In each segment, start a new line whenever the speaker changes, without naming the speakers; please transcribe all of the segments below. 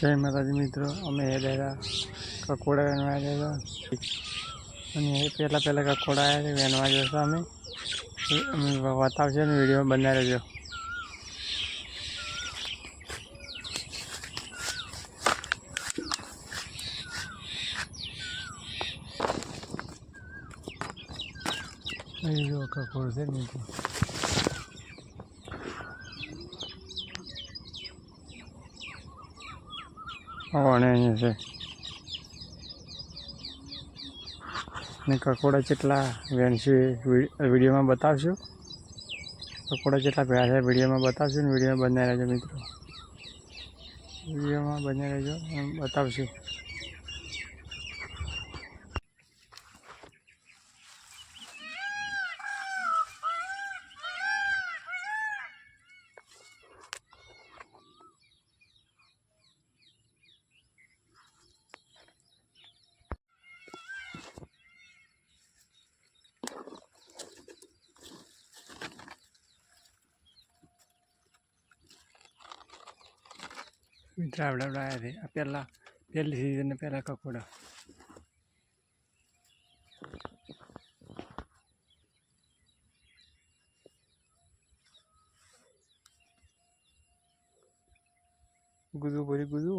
જય માતાજી મિત્રો, અમે એ રહ્યા કકોડા વેણવા આવ્યા અને એ પહેલાં પહેલાં કકોડા આવ્યા વેણવા જશો અમે. અમે બતાવશે ને વીડિયો બનાવી રહેજો. કકોડ છે ને અને છે. ને કકોડા જેટલા એ વિડીયોમાં બતાવશું. કકોડા જેટલા ભેળા છે, વિડીયોમાં બતાવશું ને વિડીયોમાં બનાવી રહેજો મિત્રો. વિડીયોમાં બનાવી રહેજો બતાવશું. આવ્યા છે આ પહેલાં પહેલી સિઝનને પહેલાં કકોડા. ગુદુ ભરી ગુદુ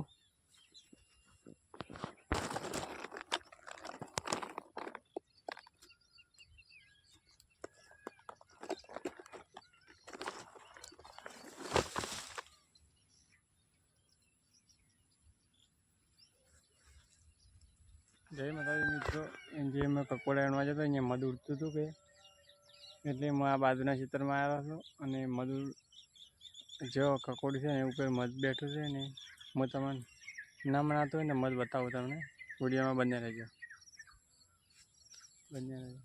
જય માતાજી મિત્રો. જે મેં કકોડા એણવા જતો અહીંયા મધ ઉડતું હતું કે. એટલે હું આ બાજુના ક્ષેત્રમાં આવ્યો હતો અને મધ જો કકોડી છે ને ઉપર મધ બેઠું છે ને, હું તમને ના મનાતો હોય ને, મધ બતાવું તમને. વિડીયોમાં બંને રહેજો. બંને રહેજો.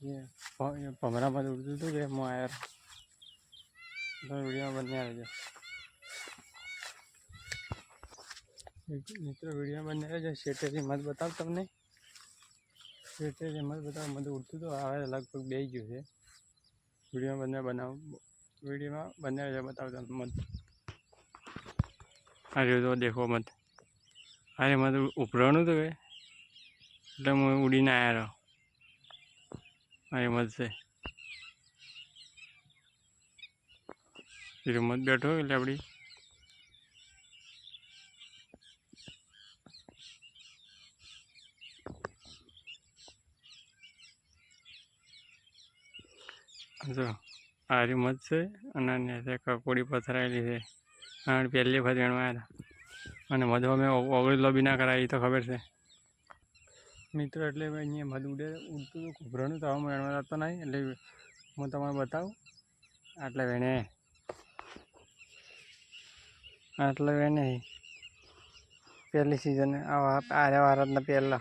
જે ભ- ભમરા મધ ઉડતું હતું કે, હું આવ્યો વિડીયોમાં બંને રહેજો. મિત્રો વીડિયો બંને છે શેટેથી મત બતાવ તમને. શેટેથી મત બતાવ. મત ઉડતું તો હવે લગભગ બે ગયું છે. વીડિયો બંને બનાવ વિડીયોમાં બંને છે બતાવ તમને મત. આ રહ્યો તો દેખો મત. અરે, મત ઉપરવાનું તો કે? એટલે હું ઉડીને આવ્યા અરે મત છે. એ મત બેઠો એટલે આપણી જો, આ મત છે અને આને કકોડી પથરાયેલી છે. અને પહેલી વખત વેણવા હતા. અને મધ અમે ઓગળી બી ના કરાવી તો ખબર છે. મિત્રો એટલે અહીંયા મધ ઉડે, ઉડતું હતું ઘૂઘરાનું તો હવે વેણવા જતો નહીં, એટલે હું તમને બતાવું. આટલે વેણે. આટલે વેણે. પહેલી સિઝન આવા, આર્યા ભારતના પહેલાં.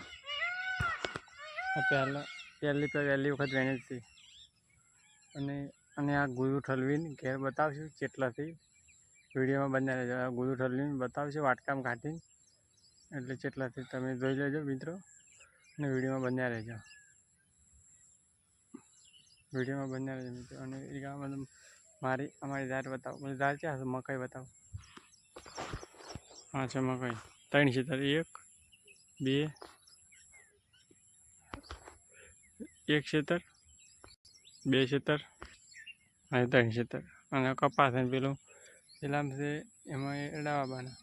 પહેલાં, પહેલી પહેલી વખત વેણી હતી અને અને આ ગુરુ ઠલવીને ઘેર બતાવશું ચેટલાથી વિડીયોમાં બંને રહેજો. આ ગુરુ ઠલવીને બતાવશું વાટકામ કાઢીને, એટલે ચેટલાથી તમે જોઈ લેજો મિત્રો, અને વિડીયોમાં બંને રહેજો. વિડીયોમાં બંને રહેજો મિત્રો, અને એ ગામમાં મારી, અમારી દાળ બતાવો. દાળ ક્યાં હશે મકાઈ બતાવો. હા, છે મકાઈ. ત્રણ સીતર એક, બે, એક ક્ષેત્ર બે ક્ષેત્ર અને ત્રણ ક્ષેત્ર અને કપાસ અને પેલું પેલામ છે એમાં એડાવા બાના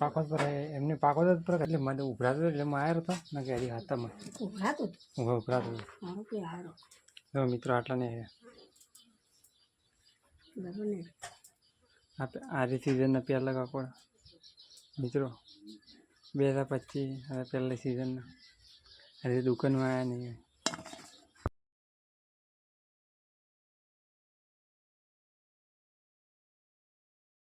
પર એમને પાકો જ. એટલે મને ઉભરાતો એટલે હું આવ્યો હતો ને કે હાથમાં ઉભરાતો મિત્રો આટલા ને આ આ રીતે સિઝનના પહેલાં કાકોડા મિત્રો, બે હજાર પચીસ, હવે પહેલી સિઝનના આજે દુકાનમાં આવ્યા નહીં.